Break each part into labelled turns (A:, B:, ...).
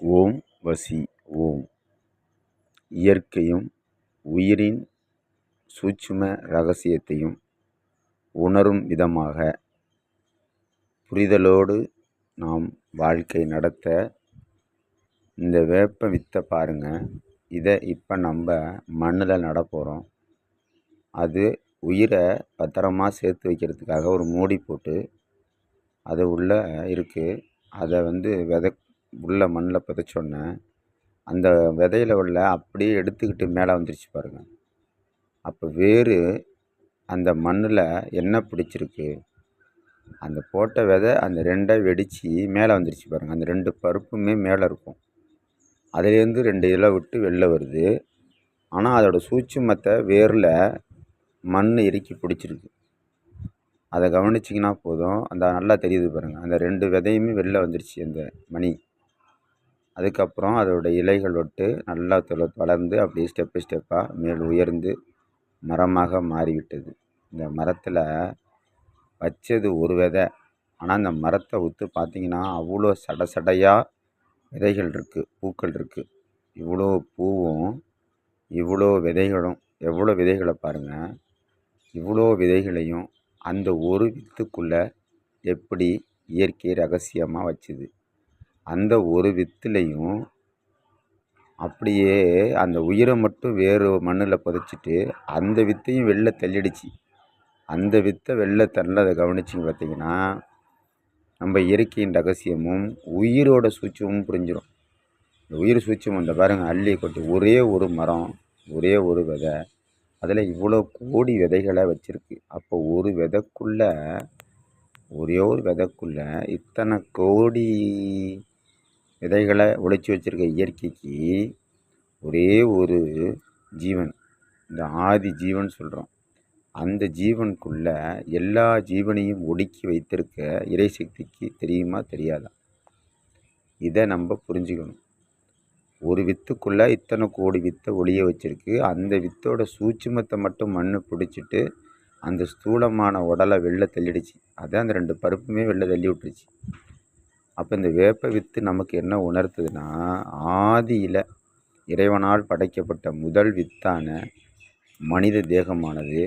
A: ஓம் வசி ஓம். இயற்கையும் உயிரின் சூட்சும ரகசியத்தையும் உணரும் விதமாக புரிதலோடு நாம் வாழ்க்கை நடத்த இந்த வேப்ப வித்தை பாருங்கள் இதை இப்போ நம்ம மண்ணில் நடப்போகிறோம் அது உயிரை பத்திரமா சேர்த்து வைக்கிறதுக்காக ஒரு மூடி போட்டு அது உள்ளே இருக்குது அதை வந்து வித உள்ளே மண்ணில் புதைச்சோன்னே அந்த விதையில உள்ள அப்படியே எடுத்துக்கிட்டு மேலே வந்துருச்சு பாருங்கள் அப்போ வேர் அந்த மண்ணில் என்ன பிடிச்சிருக்கு? அந்த போட்ட விதை அந்த ரெண்டை வெடித்து மேலே வந்துருச்சு பாருங்கள் அந்த ரெண்டு பருப்புமே மேலே இருக்கும். அதுலேருந்து ரெண்டு இலை விட்டு வெளில வருது. ஆனால் அதோடய சூட்சுமத்தை வேரில் மண் இறுக்கி பிடிச்சிருக்கு. அதை கவனிச்சிங்கன்னா போதும். அந்த நல்லா தெரியுது பாருங்கள் அந்த ரெண்டு விதையுமே வெளில வந்துருச்சு அந்த மணி. அதுக்கப்புறம் அதோடய இலைகள் விட்டு நல்லா துள வளர்ந்து அப்படியே ஸ்டெப்பு ஸ்டெப்பாக மேல் உயர்ந்து மரமாக மாறிவிட்டது. இந்த மரத்தில் வச்சது ஒரு விதை. ஆனால் அந்த மரத்தை உற்று பார்த்தீங்கன்னா அவ்வளோ சட சடையாக விதைகள் இருக்குது பூக்கள் இருக்குது இவ்வளோ பூவும் இவ்வளோ விதைகளும் எவ்வளோ விதைகளை பாருங்கள் இவ்வளோ விதைகளையும் அந்த ஒரு வித்துக்குள்ளே எப்படி இயற்கை ரகசியமாக வச்சுது. அந்த ஒரு வித்துலேயும் அப்படியே அந்த உயிரை மட்டும் வேறு மண்ணில் புதைச்சிட்டு அந்த வித்தையும் வெளில தள்ளிடுச்சு. அந்த வித்தை வெளில தள்ளதை கவனிச்சிங்க பார்த்தீங்கன்னா நம்ம இயற்கையின் ரகசியமும் உயிரோட சூட்சமும் புரிஞ்சிடும் இந்த உயிர் சூட்சம் அந்த பாருங்கள் அள்ளி கொட்டி ஒரே ஒரு மரம் ஒரே ஒரு விதை அதில் இவ்வளோ கோடி விதைகளை வச்சுருக்கு. அப்போ ஒரு விதைக்குள்ள ஒரே ஒரு விதைக்குள்ளே இத்தனை கோடி விதைகளை உழைச்சி வச்சுருக்க இயற்கைக்கு ஒரே ஒரு ஜீவன் இந்த ஆதி ஜீவன் சொல்கிறோம் அந்த ஜீவனுக்குள்ளே எல்லா ஜீவனையும் ஒடுக்கி வைத்திருக்க இறைசக்திக்கு தெரியுமா தெரியாதா? இதை நம்ம புரிஞ்சுக்கணும். ஒரு வித்துக்குள்ளே இத்தனை கோடி வித்தை ஒளிய வச்சுருக்கு. அந்த வித்தோட சூட்சுமத்தை மட்டும் மண் பிடிச்சிட்டு அந்த ஸ்தூலமான உடலை வெளில தள்ளிடுச்சு. அதான் அந்த ரெண்டு பருப்புமே வெளில தள்ளி விட்டுருச்சு. அப்போ இந்த வேப்ப வித்து நமக்கு என்ன உணர்த்துதுன்னா ஆதியில் இறைவனால் படைக்கப்பட்ட முதல் வித்தான மனித தேகமானது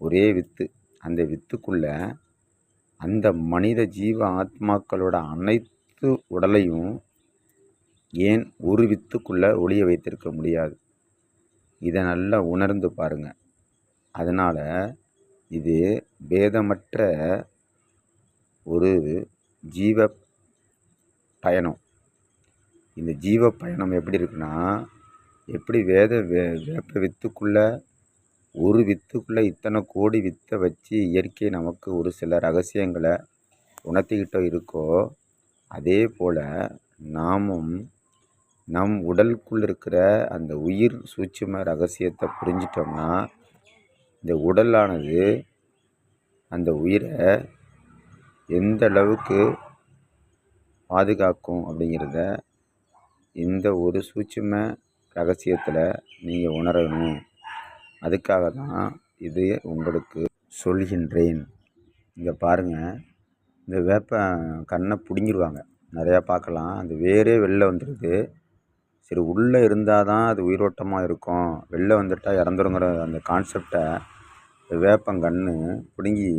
A: ஒரே வித்து. அந்த வித்துக்குள்ளே அந்த மனித ஜீவ ஆத்மாக்களோட அனைத்து உடலையும் ஏன் ஒரு வித்துக்குள்ளே ஒளிய வைத்திருக்க முடியாது? இதை நல்லா உணர்ந்து பாருங்கள் அதனால் இது பேதமற்ற ஒரு ஜீவ பயணம். இந்த ஜீவ பயணம் எப்படி இருக்குன்னா எப்படி வேத வே வேப்ப வித்துக்குள்ளே ஒரு வித்துக்குள்ளே இத்தனை கோடி வித்தை வச்சு இயற்கை நமக்கு ஒரு சில ரகசியங்களை உணர்த்திக்கிட்டோ இருக்கோ அதே போல் நாமும் நம் உடலுக்குள் இருக்கிற அந்த உயிர் சூட்சும ரகசியத்தை புரிஞ்சிட்டோம்னா இந்த உடலானது அந்த உயிரை எந்த அளவுக்கு பாதுகாக்கும் அப்படிங்கிறத இந்த ஒரு சூட்சும ரகசியத்தில் நீங்கள் உணரணும். அதுக்காக தான் இது உங்களுக்கு சொல்கின்றேன். இங்கே பாருங்கள் இந்த வேப்ப கண்ணை பிடுங்கிடுவாங்க நிறையா பார்க்கலாம். அந்த வேரே வெளில வந்துடுது சரி உள்ளே இருந்தால் தான் அது உயிரோட்டமாக இருக்கும். வெளில வந்துட்டால் இறந்துருங்கிற அந்த கான்செப்டை வேப்பங்கன்று பிடுங்கி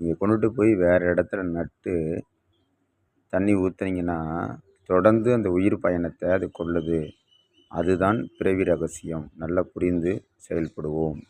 A: நீங்கள் கொண்டுட்டு போய் வேறு இடத்துல நட்டு தண்ணி ஊற்றுனீங்கன்னா தொடர்ந்து அந்த உயிர் பயணத்தை அது கொள்ளுது. அதுதான் பிறவி ரகசியம். நல்லா புரிந்து செயல்படுவோம்.